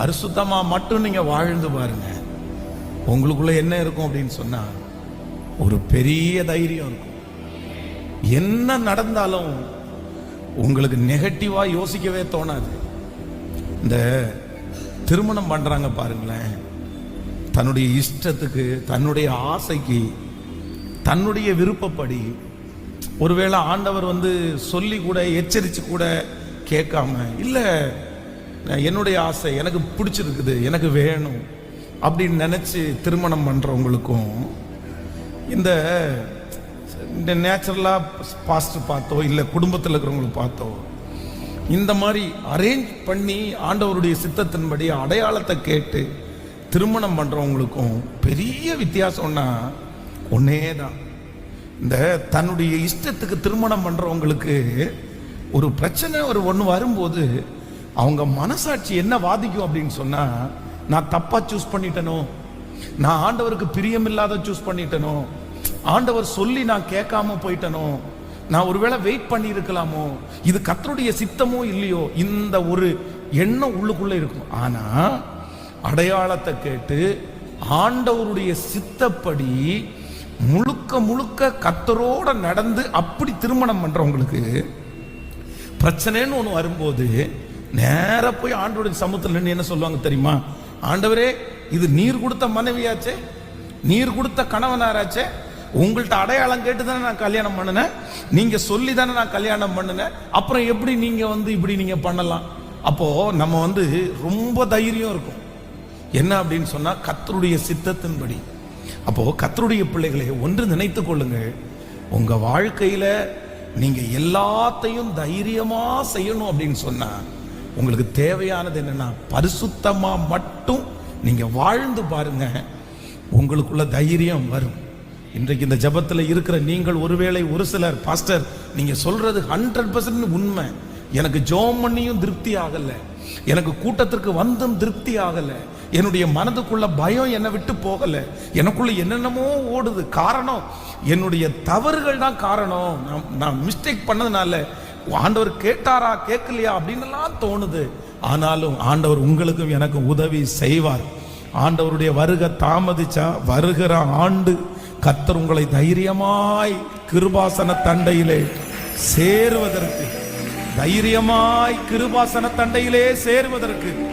பரிசுத்தமாக மட்டும் நீங்கள் வாழ்ந்து பாருங்க. உங்களுக்குள்ள என்ன இருக்கும் அப்படின்னு சொன்னா ஒரு பெரிய தைரியம் இருக்கும். என்ன நடந்தாலும் உங்களுக்கு நெகட்டிவாக யோசிக்கவே தோணாது. இந்த திருமணம் பண்ணுறாங்க பாருங்களேன். தன்னுடைய இஷ்டத்துக்கு தன்னுடைய ஆசைக்கு தன்னுடைய விருப்பப்படி ஒருவேளை ஆண்டவர் வந்து சொல்லி கூட எச்சரித்து கூட கேட்காம இல்லை என்னுடைய ஆசை எனக்கு பிடிச்சிருக்குது எனக்கு வேணும் அப்படின்னு நினச்சி திருமணம் பண்ணுறவங்களுக்கும் இந்த இந்த நேச்சுரலாக பாஸ்டர் பார்த்தோ இல்லை குடும்பத்தில் இருக்கிறவங்களுக்கு பார்த்தோ இந்த மாதிரி அரேஞ்ச் பண்ணி ஆண்டவருடைய சித்தத்தின்படி அடையாளத்தை கேட்டு திருமணம் பண்ணுறவங்களுக்கும் பெரிய வித்தியாசம்னா ஒன்னே தான் இந்த தன்னுடைய இஷ்டத்துக்கு திருமணம் பண்ணுறவங்களுக்கு ஒரு பிரச்சனை ஒரு ஒன்று வரும்போது அவங்க மனசாட்சி என்ன வாதிக்கும் அப்படின்னு சொன்னால் நான் தப்பாக சூஸ் பண்ணிட்டனோ? நான் ஆண்டவருக்கு பிரியமில்லாத சூஸ் பண்ணிட்டனோ? ஆண்டவர் சொல்லி நான் கேட்காம போயிட்டனோ? நான் ஒருவேளை வெயிட் பண்ணி இருக்கலாமோ இது கத்தருடைய சித்தமோ இல்லையோ? இந்த ஒரு எண்ணம் உள்ளுக்குள்ள இருக்கும். ஆனா அடையாளத்தை கேட்டு ஆண்டவருடைய சித்தப்படி முழுக்க முழுக்க கத்தரோட நடந்து அப்படி திருமணம் பண்றவங்களுக்கு பிரச்சனைன்னு ஒன்று வரும்போது நேராக போய் ஆண்டவருடைய சமூகத்தில் நின்று என்ன சொல்லுவாங்க தெரியுமா? ஆண்டவரே இது நீர் கொடுத்த மனைவியாச்சே நீர் கொடுத்த கணவனாராச்சே உங்கள்கிட்ட அடையாளம் கேட்டு தானே நான் கல்யாணம் பண்ணினேன்? நீங்க சொல்லி தானே நான் கல்யாணம் பண்ணினேன்? அப்புறம் எப்படி நீங்க வந்து இப்படி நீங்க பண்ணலாம்? அப்போ நம்ம வந்து ரொம்ப தைரியம் இருக்கும். என்ன அப்படின்னு சொன்னா கத்தருடைய சித்தத்தின்படி. அப்போ கத்தருடைய பிள்ளைகளை ஒன்று நினைத்துக் கொள்ளுங்கள். உங்க வாழ்க்கையில நீங்க எல்லாத்தையும் தைரியமா செய்யணும் அப்படின்னு சொன்னா உங்களுக்கு தேவையானது என்னன்னா பரிசுத்தமா மட்டும் நீங்க வாழ்ந்து பாருங்க. உங்களுக்குள்ள தைரியம் வரும். இன்றைக்கு இந்த ஜபத்தில் இருக்கிற நீங்கள் ஒருவேளை ஒரு சிலர் பாஸ்டர் நீங்க சொல்றது ஹண்ட்ரட் பர்சன்ட் உண்மை. எனக்கு ஜோம் பண்ணியும் திருப்தி ஆகல. எனக்கு கூட்டத்திற்கு வந்தும் திருப்தி ஆகல. என்னுடைய மனதுக்குள்ள பயம் என்னை விட்டு போகல. எனக்குள்ள என்னென்னமோ ஓடுது. காரணம் என்னுடைய தவறுகள் தான் காரணம். நான் நான் மிஸ்டேக் பண்ணதுனால ஆண்டவர் கேட்டாரா கேட்கலையா அப்படின்னுலாம் தோணுது. ஆனாலும் ஆண்டவர் உங்களுக்கும் எனக்கும் உதவி செய்வார். ஆண்டவருடைய வருக தாமதிச்சா வருகிற ஆண்டு கத்தர் உங்களை தைரியமாய் கிருபாசன தண்டையிலே சேருவதற்கு தைரியமாய் கிருபாசன தண்டையிலே சேருவதற்கு.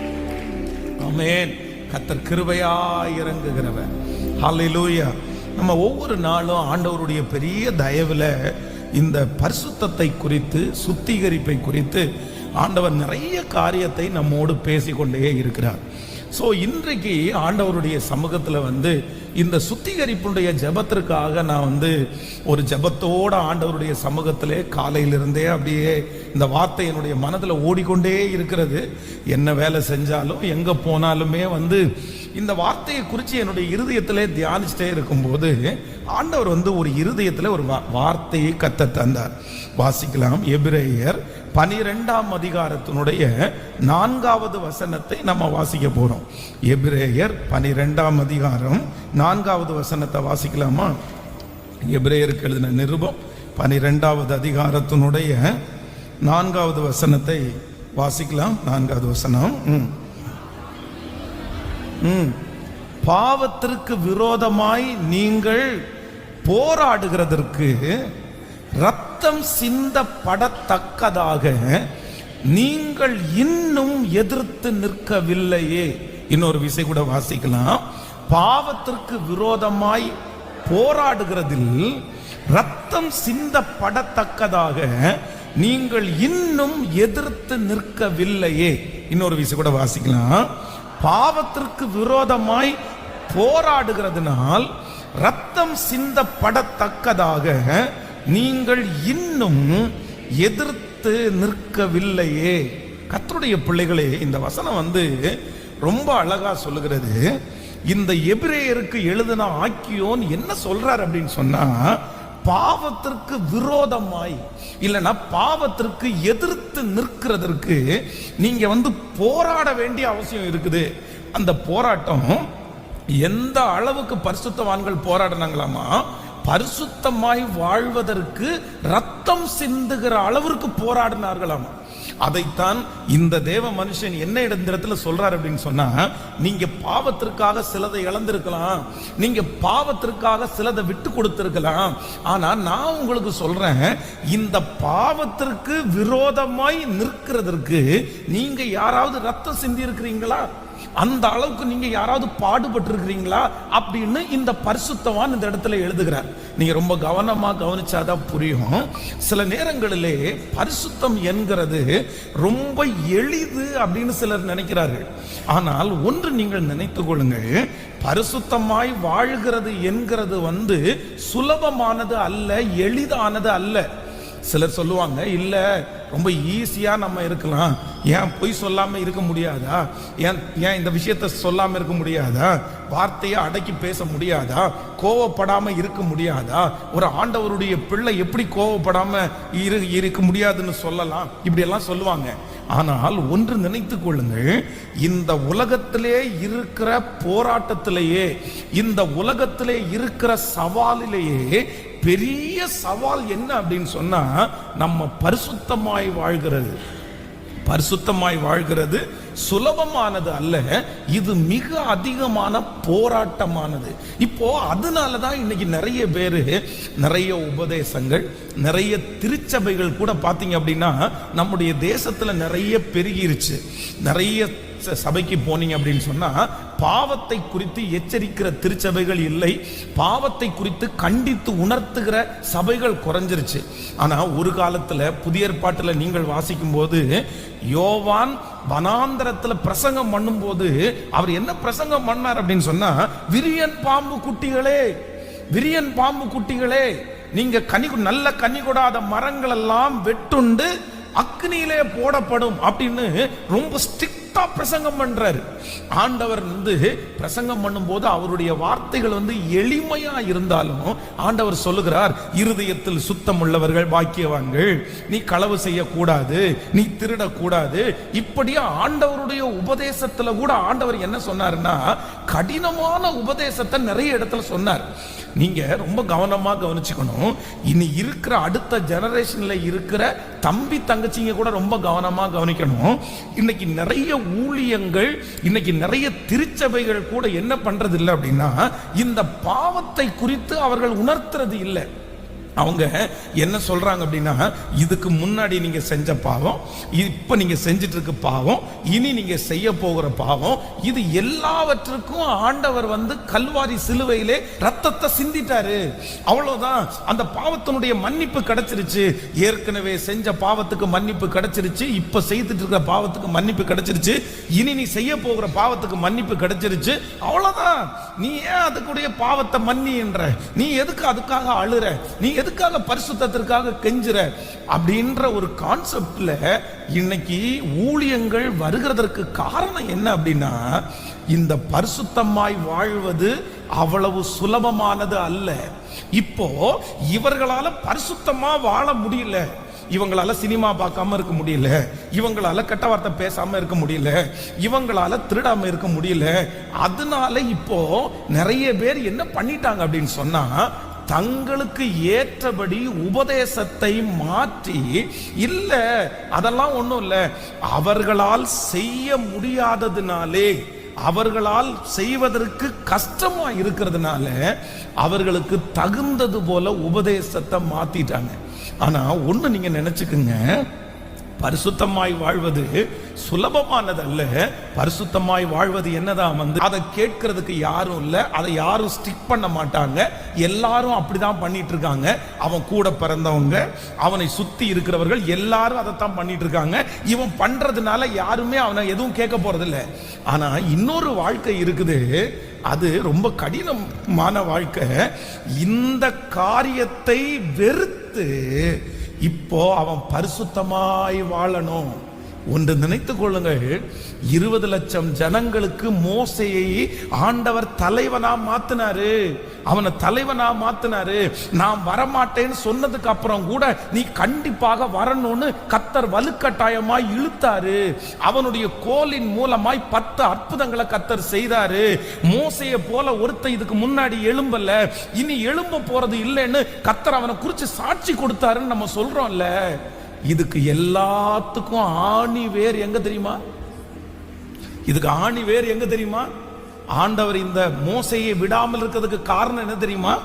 ஆமென். கத்தர் கிருபையாய் இறங்குகிறவர். ஹalleluya நம்ம ஒவ்வொரு நாளும் ஆண்டவருடைய பெரிய தயவுல இந்த பரிசுத்தத்தை குறித்து சுத்திகரிப்பை குறித்து ஆண்டவர் நிறைய காரியத்தை நம்மோடு பேசிக்கொண்டே இருக்கிறார். ஸோ இன்றைக்கு ஆண்டவருடைய சமூகத்தில் வந்து இந்த சுத்திகரிப்புடைய ஜெபத்திற்காக நான் வந்து ஒரு ஜபத்தோட ஆண்டவருடைய சமூகத்திலே காலையிலிருந்தே அப்படியே இந்த வார்த்தை என்னுடைய மனதில் ஓடிக்கொண்டே இருக்கிறது. என்ன வேலை செஞ்சாலும் எங்கே போனாலுமே வந்து இந்த வார்த்தையை குறித்து என்னுடைய இருதயத்திலே தியானிச்சிட்டே இருக்கும்போது ஆண்டவர் வந்து ஒரு இருதயத்தில் ஒரு வா- வார்த்தையை கத்த தந்தார். வாசிக்கலாம். எபிரேயர் பனிரெண்டாம் அதிகாரத்தினுடைய நான்காவது வசனத்தை நம்ம வாசிக்க போகிறோம் எபிரேயர் பனிரெண்டாம் அதிகாரம் நான்காவது வசனத்தை வாசிக்கலாமா? எபிரேயருக்கு எழுதின நிருபம் பனிரெண்டாவது அதிகாரத்தினுடைய நான்காவது வசனத்தை வாசிக்கலாம். நான்காவது வசனம். ம். பாவத்திற்கு விரோதமாய் நீங்கள் போராடுகிறதற்கு ரத்தம் சிந்தப்படத்தக்கதாக நீங்கள் இன்னும் எதிர்த்து நிற்கவில்லையே. இன்னொரு விசை கூட வாசிக்கலாம். பாவத்திற்கு விரோதமாய் போராடுகிறதில் ரத்தம் சிந்தப்படத்தக்கதாக நீங்கள் இன்னும் எதிர்த்து நிற்கவில்லையே. இன்னொரு விசை கூட வாசிக்கலாம். பாவத்திற்கு விரோதமாய் போராடுகிறதுனால் ரத்தம் சிந்தப்படத்தக்கதாக நீங்கள் இன்னும் எதிர்த்து நிற்கவில்லையே. கத்தருடைய பிள்ளைகளே இந்த வசனம் வந்து ரொம்ப அழகா சொல்லுகிறது. இந்த எபிரேயருக்கு எழுதின ஆக்கியோன் என்ன சொல்றார் அப்படின்னு சொன்னா பாவத்திற்கு விரோதமாய் இல்லைன்னா பாவத்திற்கு எதிர்த்து நிற்கிறதற்கு நீங்க வந்து போராட வேண்டிய அவசியம் இருக்குது. அந்த போராட்டம் எந்த அளவுக்கு பரிசுத்தவான்கள் போராடினாங்களாமா பரிசுத்தமாய் வாழ்வதற்கு ரத்தம் சிந்துகிற அளவிற்கு போராடினார்களாமா. அதைத்தான் இந்த தேவ மனுஷன் என்ன இடத்துல சொல்றாரு அப்படின்னு சொன்னா நீங்க பாவத்திற்காக சிலதை இழந்திருக்கலாம் நீங்க பாவத்திற்காக சிலதை விட்டு கொடுத்திருக்கலாம் ஆனா நான் உங்களுக்கு சொல்றேன் இந்த பாவத்திற்கு விரோதமாய் நிற்கிறதற்கு நீங்க யாராவது ரத்தம் சிந்தி இருக்கிறீங்களா அந்த அளவுக்கு நீங்க யாராவது பாடுபட்டு இருக்கிறீங்களா அப்படின்னு இந்த பரிசுத்தவான் இந்த இடத்துல எழுதுகிறார். நீங்க ரொம்ப கவனமா கவனிச்சாதான் புரியும். சில நேரங்களிலே பரிசுத்தம் என்கிறது ரொம்ப எளிது அப்படின்னு சிலர் நினைக்கிறார்கள். ஆனால் ஒன்று நீங்கள் நினைத்து கொள்ளுங்கள். பரிசுத்தமாய் வாழ்கிறது என்கிறது வந்து சுலபமானது அல்ல எளிதானது அல்ல. சிலர் சொல்லுவாங்க இல்லை ரொம்ப ஈஸியாக நம்ம இருக்கலாம். ஏன் பொய் சொல்லாமல் இருக்க முடியாதா? ஏன் ஏன் இந்த விஷயத்த சொல்லாமல் இருக்க முடியாதா? வார்த்தையை அடக்கி பேச முடியாதா? கோவப்படாமல் இருக்க முடியாதா? ஒரு ஆண்டவருடைய பிள்ளை எப்படி கோவப்படாமல் இரு இருக்க முடியாதுன்னு சொல்லலாம்? இப்படியெல்லாம் சொல்லுவாங்க. ஆனால் ஒன்று நினைத்து கொள்ளுங்கள் இந்த உலகத்திலே இருக்கிற போராட்டத்திலேயே இந்த உலகத்திலே இருக்கிற சவாலிலேயே பெரிய சவால் என்ன அப்படின்னு சொன்னா நம்ம பரிசுத்தமாய் வாழ்கிறது. பரிசுத்தமாய் வாழ்கிறது சுலபமானது அல்ல இது மிக அதிகமான போராட்டமானது. இப்போ அதனால தான் இன்னைக்கு நிறைய பேர் நிறைய உபதேசங்கள் நிறைய திருச்சபைகள் கூட பார்த்தீங்க அப்படின்னா நம்முடைய தேசத்துல நிறைய பெருகிருச்சு. நிறைய ச- சபைக்கு போனீங்க அப்படின்னு சொன்னா பாவத்தை குறித்து எச்சரிக்கிற திருச்சபைகள் இல்லை. பாவத்தை குறித்து கண்டித்து உணர்த்துகிற சபைகள் குறைஞ்சிருச்சு. ஆனா ஒரு காலத்துல புதிய ஏற்பாட்டுல நீங்கள் வாசிக்கும் போது யோவான் வனாந்தரத்துல பிரசங்கம் பண்ணும்போது அவர் என்ன பிரசங்கம் பண்ணார் அப்படின்னு சொன்னா விரியன் பாம்பு குட்டிகளே விரியன் பாம்பு குட்டிகளே நீங்க கனி நல்ல கனி கொடாத மரங்கள் எல்லாம் வெட்டுண்டு அக்னியிலே போடப்படும் அப்படின்னு ரொம்ப ஸ்ட்ரிக்டா பிரசங்கம் பண்றாரு. ஆண்டவர் வந்து பிரசங்கம் பண்ணும்போது அவருடைய வார்த்தைகள் வந்து எளிமையா இருந்தாலும் ஆண்டவர் சொல்லுகிறார் இருதயத்தில் சுத்தம் உள்ளவர்கள் பாக்கியவான்கள். நீ களவு செய்யக்கூடாது நீ திருடக்கூடாது. இப்படியா ஆண்டவருடைய உபதேசத்துல கூட ஆண்டவர் என்ன சொன்னாருன்னா கடினமான உபதேசத்தை நிறைய இடத்துல சொன்னார். நீங்க ரொம்ப கவனமாக கவனிச்சுக்கணும். இனி இருக்கிற அடுத்த ஜெனரேஷன்ல இருக்கிற தம்பி தங்கச்சிங்க கூட ரொம்ப கவனமாக கவனிக்கணும். இன்னைக்கு நிறைய ஊழியங்கள் இன்னைக்கு நிறைய திருச்சபைகள் கூட என்ன பண்றது இல்லை அப்படின்னா இந்த பாவத்தை குறித்து அவர்கள் உணர்த்துறது இல்லை. அவங்க என்ன சொல்றாங்க அப்படின்னா இதுக்கு முன்னாடி நீங்க செஞ்ச பாவம் இப்போ நீங்க செஞ்சுட்டு இருக்க பாவம் இனி நீங்க செய்ய போகிற பாவம் இது எல்லாவற்றுக்கும் ஆண்டவர் வந்து கல்வாரி சிலுவையிலே ரத்தத்தை சிந்திட்டாரு. அவ்வளவுதான். அந்த பாவத்தினுடைய மன்னிப்பு கிடைச்சிருச்சு. ஏற்கனவே செஞ்ச பாவத்துக்கு மன்னிப்பு கிடைச்சிருச்சு. இப்ப செய்துட்டு இருக்கிற பாவத்துக்கு மன்னிப்பு கிடைச்சிருச்சு. இனி நீ செய்ய போகிற பாவத்துக்கு மன்னிப்பு கிடைச்சிருச்சு. அவ்வளவுதான். நீ ஏன் அதுக்குடைய பாவத்தை மன்னின்ற நீ எதுக்கு அதுக்காக அழுற? நீ எதுக்காக பரிசுத்தத்திற்காக கெஞ்சுற அப்படின்ற ஒரு கான்செப்ட்ல இன்னைக்கு ஊழியங்கள் வருகிறதற்கு காரணம் என்ன அப்படின்னா இந்த பரிசுத்தமாய் வாழ்வது அவ்வளவு சுலபமானது அல்ல. இப்போ இவர்களால பரிசுத்தமா வாழ முடியல. இவங்களால சினிமா பார்க்காம இருக்க முடியல. இவங்களால கெட்ட வார்த்தை பேசாம இருக்க முடியல. இவங்களால திருடாம இருக்க முடியல. அதனால இப்போ நிறைய பேர் என்ன பண்ணிட்டாங்க அப்படின்னு சொன்னா தங்களுக்கு ஏற்றபடி உபதேசத்தை மாற்றி இல்ல அதெல்லாம் ஒன்றும் இல்லை. அவர்களால் செய்ய முடியாததுனாலே அவர்களால் செய்வதற்கு கஷ்டமா இருக்கிறதுனால அவர்களுக்கு தகுந்தது போல உபதேசத்தை மாத்திட்டாங்க. ஆனா ஒண்ணு நீங்க நினைச்சுக்குங்க பரிசுத்தமாய் வாழ்வது சுலபமானது அல்ல பரிசுத்தமாய் வாழ்வது என்னதான் வந்து அதை கேட்கறதுக்கு யாரும் இல்லை அதை யாரும் ஸ்டிக் பண்ண மாட்டாங்க. எல்லாரும் அப்படிதான் பண்ணிட்டு இருக்காங்க. அவன் கூட பிறந்தவங்க அவனை சுத்தி இருக்கிறவர்கள் எல்லாரும் அதைத்தான் பண்ணிட்டு இருக்காங்க. இவன் பண்றதுனால யாருமே அவனை எதுவும் கேட்க போறது இல்ல ஆனா இன்னொரு வாழ்க்கை இருக்குது. அது ரொம்ப கடினமான வாழ்க்கை. இந்த காரியத்தை வெறுத்து இப்போ அவன் பரிசுத்தமாய் வாழணும். ஒன்று நினைத்துக் கொள்ளுங்கள். இருபது லட்சம் ஜனங்களுக்கு மோசையை ஆண்டவர் தலைவனா மாத்தினாரு. அவனை தலைவனா மாத்தினாரு. நான் வரமாட்டேன்னு சொன்னதுக்கு அப்புறம் கூட நீ கண்டிப்பாக வரணும்னு கத்தர் வலுக்கட்டாயமாய் இழுத்தாரு. அவனுடைய கோலின் மூலமாய் பத்து அற்புதங்களை கத்தர் செய்தாரு. மோசையை போல ஒருத்த இதுக்கு முன்னாடி எழும்பல. இனி எழும்ப போறது இல்லைன்னு கத்தர் அவனை குறிச்சு சாட்சி கொடுத்தாருன்னு நம்ம சொல்றோம்ல. இதுக்கு எல்லாத்துக்கும் ஆணி வேர் எங்க தெரியுமா? இதுக்கு ஆணி வேர் எங்க தெரியுமா? ஆண்டவர் இந்த மோசையை விடாமல் இருக்கிறதுக்கு காரணம் என்ன தெரியுமா?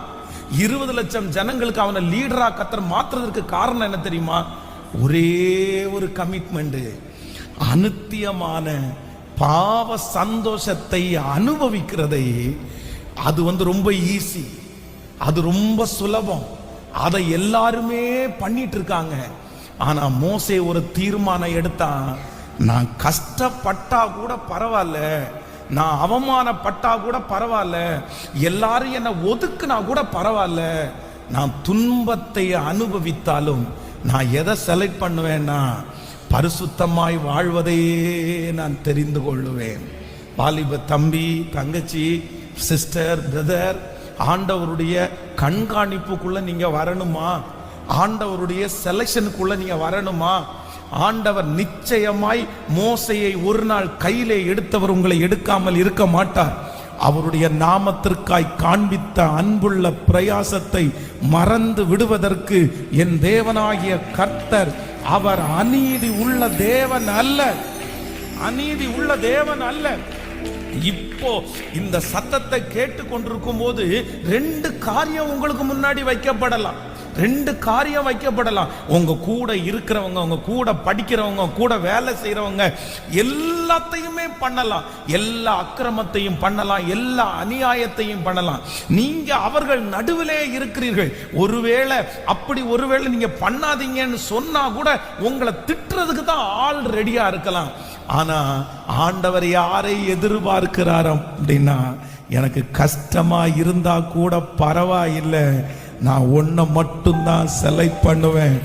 இருபது லட்சம் ஜனங்களுக்கு அவனை லீடரா கத்தர் மாத்துறதுக்கு காரணம் என்ன தெரியுமா? ஒரே ஒரு கமிட்மெண்ட் அனுத்தியமான பாவ சந்தோஷத்தை அனுபவிக்கிறதை அது வந்து ரொம்ப ஈஸி அது ரொம்ப சுலபம். அதை எல்லாருமே பண்ணிட்டு இருக்காங்க. ஆனா மோசே ஒரு தீர்மானம் எடுத்தான் நான் கஷ்டப்பட்டா கூட பரவாயில்ல நான் அவமானப்பட்டா கூட பரவாயில்ல எல்லாரும் என்னை ஒதுக்குனா கூட பரவாயில்ல நான் துன்பத்தை அனுபவித்தாலும் நான் எதை செலக்ட் பண்ணுவேன்னா பரிசுத்தமாய் வாழ்வதையே நான் தெரிந்து கொள்ளுவேன். வாலிப தம்பி தங்கச்சி சிஸ்டர் பிரதர் ஆண்டவருடைய கண்காணிப்புக்குள்ள நீங்க வரணுமா? ஆண்டவருடைய செலெக்ஷனுக்குள்ள நீங்க வரணுமா? ஆண்டவர் நிச்சயமாய் மோசையை ஒரு நாள் கையிலே எடுத்தவர் உங்களை எடுக்காமல் இருக்க மாட்டார். அவருடைய நாமத்திற்காய் காண்பித்த அன்புள்ள பிரயாசத்தை மறந்து விடுவதற்கு என் தேவனாகிய கர்த்தர் அவர் அநீதி உள்ள தேவன் அல்ல. அநீதி உள்ள தேவன் அல்ல. இப்போ இந்த சத்தத்தை கேட்டு கொண்டிருக்கும் போது ரெண்டு காரியம் உங்களுக்கு முன்னாடி வைக்கப்படலாம். ரெண்டு காரியம் வைக்கப்படலாம். உங்க கூட இருக்கிறவங்க உங்க கூட படிக்கிறவங்க கூட வேலை செய்யறவங்க எல்லாத்தையுமே பண்ணலாம். எல்லா அக்கிரமத்தையும் பண்ணலாம் எல்லா அநியாயத்தையும் பண்ணலாம். நீங்க அவர்கள் நடுவிலே இருக்கிறீர்கள். ஒருவேளை அப்படி ஒருவேளை நீங்க பண்ணாதீங்கன்னு சொன்னா கூட உங்களை திட்டுறதுக்கு தான் ஆள் ரெடியா இருக்கலாம். ஆனா ஆண்டவர் யாரை எதிர்பார்க்கிறாராம் அப்படின்னா எனக்கு கஷ்டமா இருந்தா கூட பரவாயில்லை. நான் ஒன்றை மட்டும்தான் செலக்ட் பண்ணுவேன்.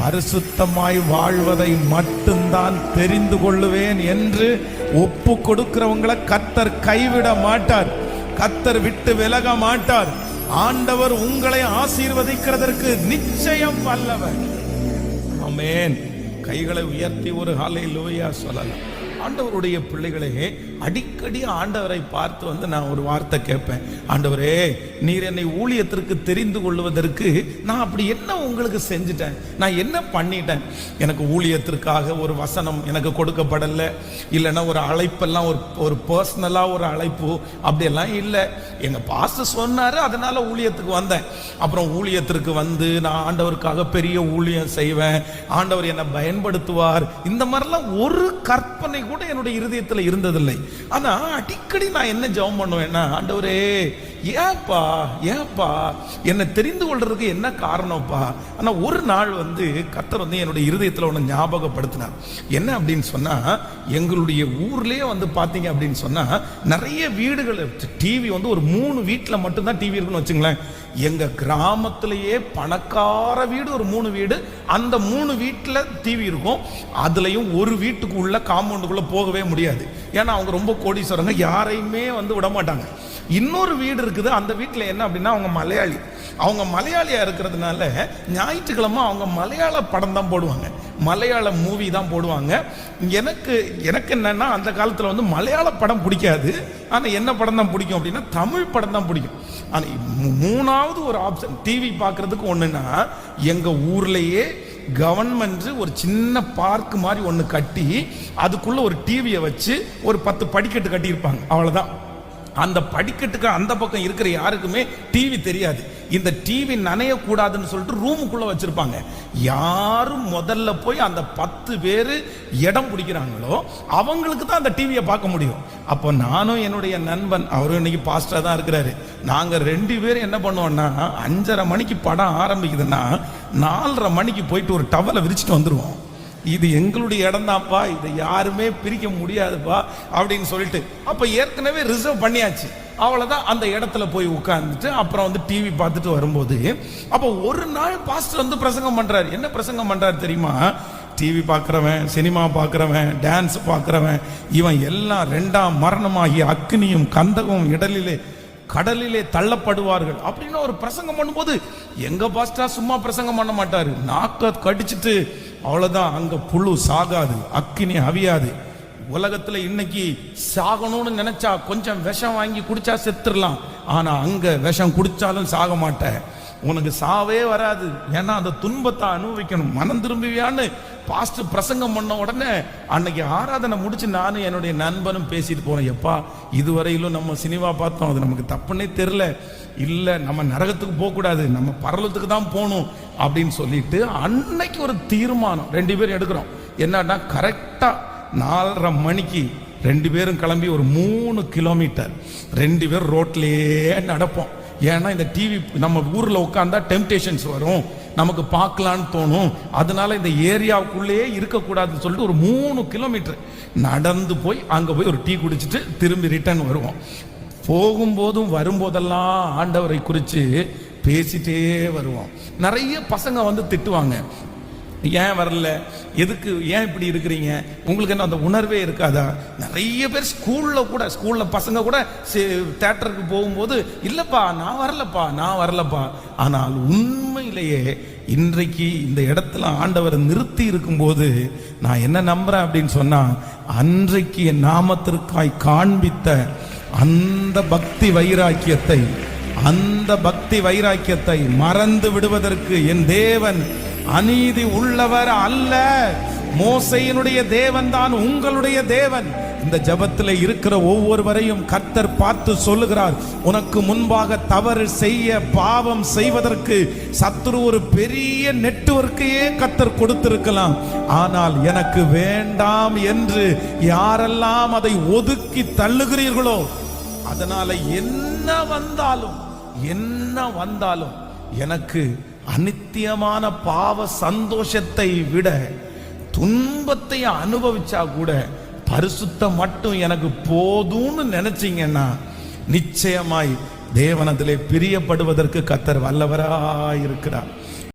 பரிசுத்தமாய் வாழ்வதை மட்டும்தான் தெரிந்து கொள்ளுவேன் என்று ஒப்பு கொடுக்கிறவங்களை கத்தர் கைவிட மாட்டார். கத்தர் விட்டு விலக மாட்டார். ஆண்டவர் உங்களை ஆசீர்வதிக்கிறதற்கு நிச்சயம் வல்லவர். அமேன் கைகளை உயர்த்தி ஒரு ஹாலை லோயா சொல்லலாம். ஆண்டவருடைய பிள்ளைகளே அடிக்கடி ஆண்டவரை பார்த்து வந்து நான் ஒரு வார்த்தை கேட்பேன். ஆண்டவரே நீர் என்னை ஊழியத்திற்கு தெரிந்து கொள்வதற்கு நான் அப்படி என்ன உங்களுக்கு செஞ்சுட்டேன்? நான் என்ன பண்ணிட்டேன்? எனக்கு ஊழியத்திற்காக ஒரு வசனம் எனக்கு கொடுக்கப்படலை. இல்லைன்னா ஒரு அழைப்பெல்லாம் ஒரு ஒரு பர்சனலாக ஒரு அழைப்பு அப்படியெல்லாம் இல்லை. எங்கள் பாஸ்டர் சொன்னார் அதனால் ஊழியத்துக்கு வந்தேன். அப்புறம் ஊழியத்திற்கு வந்து நான் ஆண்டவருக்காக பெரிய ஊழியம் செய்வேன். ஆண்டவர் என்னை பயன்படுத்துவார். இந்த மாதிரிலாம் ஒரு கற்பனை கூட என்னுடைய இருதயத்தில் இருந்ததில்லை. ஆனா அடிக்கடி நான் என்ன ஜெபம் பண்ணுவேன்னா ஆண்டவரே ஏப்பா ஏப்பா என்னை தெரிந்து கொள்றதுக்கு என்ன காரணம்ப்பா? ஆனால் ஒரு நாள் வந்து கத்தர் வந்து என்னுடைய இருதயத்தில் ஒன்று ஞாபகப்படுத்தினார். என்ன அப்படின்னு சொன்னால் எங்களுடைய ஊர்லேயே வந்து பார்த்தீங்க அப்படின்னு சொன்னால் நிறைய வீடுகள் டிவி வந்து ஒரு மூணு வீட்டில் மட்டும்தான் டிவி இருக்குன்னு வச்சுங்களேன். எங்கள் கிராமத்திலேயே பணக்கார வீடு ஒரு மூணு வீடு அந்த மூணு வீட்டில் டிவி இருக்கும். அதுலேயும் ஒரு வீட்டுக்குள்ளே காம்பவுண்டுக்குள்ளே போகவே முடியாது. ஏன்னா அவங்க ரொம்ப கோடீஸ்வரங்க யாரையுமே வந்து விட மாட்டாங்க இன்னொரு வீடு இருக்குது அந்த வீட்டில் என்ன அப்படின்னா அவங்க மலையாளி. அவங்க மலையாளியாக இருக்கிறதுனால ஞாயிற்றுக்கிழமை அவங்க மலையாள படம் தான் போடுவாங்க. மலையாள மூவி தான் போடுவாங்க. எனக்கு எனக்கு என்னென்னா அந்த காலத்தில் வந்து மலையாள படம் பிடிக்காது. ஆனால் என்ன படம் தான் பிடிக்கும் அப்படின்னா தமிழ் படம் தான் பிடிக்கும். ஆனால் மூணாவது ஒரு ஆப்ஷன் டிவி பார்க்குறதுக்கு ஒன்றுன்னா எங்கள் ஊர்லேயே கவர்மெண்ட் ஒரு சின்ன பார்க் மாதிரி ஒன்று கட்டி அதுக்குள்ளே ஒரு டிவியை வச்சு ஒரு பத்து படிக்கட்டு கட்டியிருப்பாங்க. அவ்வளோதான் அந்த படிக்கட்டுக்கு அந்த பக்கம் இருக்கிற யாருக்குமே டிவி தெரியாது. இந்த டிவி நனையக்கூடாதுன்னு சொல்லிட்டு ரூமுக்குள்ள வச்சிருப்பாங்க. யாரும் முதல்ல போய் அந்த பத்து பேர் இடம் பிடிக்கிறாங்களோ அவங்களுக்கு தான் அந்த டிவியை பார்க்க முடியும். அப்போ நானும் என்னுடைய நண்பன் அவரும் இன்னைக்கு பாஸ்டாக தான் இருக்கிறாரு. நாங்க ரெண்டு பேரும் என்ன பண்ணுவோம்னா அஞ்சரை மணிக்கு படம் ஆரம்பிக்குதுன்னா நாலரை மணிக்கு போயிட்டு ஒரு டவலை விரிச்சிட்டு வந்துருவோம். இது எங்களுடைய இடம்தான்ப்பா இதை யாருமே பிரிக்க முடியாதுப்பா அப்படின்னு சொல்லிட்டு அப்போ ஏற்கனவே ரிசர்வ் பண்ணியாச்சு. அவ்வளோதான் அந்த இடத்துல போய் உட்காந்துட்டு அப்புறம் வந்து டிவி பார்த்துட்டு வரும்போது அப்போ ஒரு நாள் பாஸ்டர் வந்து பிரசங்கம் பண்ணுறாரு என்ன பிரசங்கம் பண்ணுறாரு தெரியுமா? டிவி பார்க்குறவன் சினிமா பார்க்குறவன் டான்ஸ் பார்க்குறவன் இவன் எல்லாம் ரெண்டாம் மரணமாகிய அக்னியும் கந்தகமும் இடலிலே கடலிலே தள்ளப்படுவார்கள் அப்படின்னு ஒரு பிரசங்கம் பண்ணும்போது எங்கள் பாஸ்டா சும்மா பிரசங்கம் பண்ண மாட்டார். நாக்க கடிச்சிட்டு அவ்வளோதான் அங்கே புழு சாகாது அக்கினி அவியாது. உலகத்தில் இன்னைக்கு சாகணும்னு நினைச்சா கொஞ்சம் விஷம் வாங்கி குடிச்சா செத்துடலாம். ஆனால் அங்கே விஷம் குடித்தாலும் சாக மாட்டேன். உனக்கு சாவே வராது. ஏன்னா அந்த துன்பத்தை அனுபவிக்கணும். மனம் திரும்புவியான்னு பாஸ்ட் பிரசங்கம் பண்ண உடனே அன்னைக்கு ஆராதனை முடிச்சு நானும் என்னுடைய நண்பனும் பேசிட்டு போறேன் எப்பா இதுவரையிலும் நம்ம சினிமா பார்த்தோம். அது நமக்கு தப்புன்னே தெரில இல்லை நம்ம நரகத்துக்கு போகக்கூடாது. நம்ம பரலத்துக்கு தான் போகணும் அப்படின்னு சொல்லிட்டு அன்னைக்கு ஒரு தீர்மானம். ரெண்டு பேரும் எடுக்கிறோம். என்னன்னா கரெக்டாக நாலரை மணிக்கு ரெண்டு பேரும் கிளம்பி ஒரு மூணு கிலோமீட்டர் ரெண்டு பேர் ரோட்லேயே நடப்போம். ஏன்னா இந்த டிவி நம்ம ஊரில் உட்காந்தா டெம்டேஷன்ஸ் வரும். நமக்கு பார்க்கலான்னு தோணும். அதனால இந்த ஏரியாவுக்குள்ளேயே இருக்கக்கூடாதுன்னு சொல்லிட்டு ஒரு மூணு கிலோமீட்டர் நடந்து போய் அங்கே போய் ஒரு டீ குடிச்சிட்டு திரும்பி ரிட்டர்ன் வருவோம். போகும்போதும் வரும்போதெல்லாம் ஆண்டவரை குறித்து பேசிட்டே வருவோம். நிறைய பசங்க வந்து திட்டுவாங்க. ஏன் வரல? எதுக்கு? ஏன் இப்படி இருக்கிறீங்க? உங்களுக்கு என்ன அந்த உணர்வே இருக்காதா? நிறைய பேர் ஸ்கூல்ல கூட ஸ்கூல்ல பசங்க கூட தேட்டருக்கு போகும்போது இல்லைப்பா நான் வரலப்பா நான் வரலப்பா. ஆனால் உண்மையிலேயே இன்றைக்கு இந்த இடத்துல ஆண்டவர் நிறுத்தி இருக்கும்போது நான் என்ன நம்புறேன் அப்படின்னு சொன்னா அன்றைக்கு என் நாமத்திற்காய் காண்பித்த அந்த பக்தி வைராக்கியத்தை அந்த பக்தி வைராக்கியத்தை மறந்து விடுவதற்கு என் தேவன் அநீதி உள்ளவர் அல்ல. மோசையினுடைய தேவன் தான் உங்களுடைய தேவன். இந்த ஜபத்தில் இருக்கிற ஒவ்வொருவரையும் கர்த்தர் பார்த்து சொல்லுகிறார் உனக்கு முன்பாக தவறு செய்ய பாவம் செய்வதற்கு சத்துரு ஒரு பெரிய நெட்வொர்க்கையே கர்த்தர் கொடுத்திருக்கலாம். ஆனால் எனக்கு வேண்டாம் என்று யாரெல்லாம் அதை ஒதுக்கி தள்ளுகிறீர்களோ அதனால என்ன வந்தாலும் என்ன வந்தாலும் எனக்கு அனித்தியமான பாவ சந்தோஷத்தை விட துன்பத்தை அனுபவிச்சா கூட பரிசுத்தம் மட்டும் எனக்கு போதும்னு நினைச்சீங்கன்னா நிச்சயமாய் தேவனத்திலே பிரியப்படுவதற்கு கத்தர் வல்லவராயிருக்கிறார்.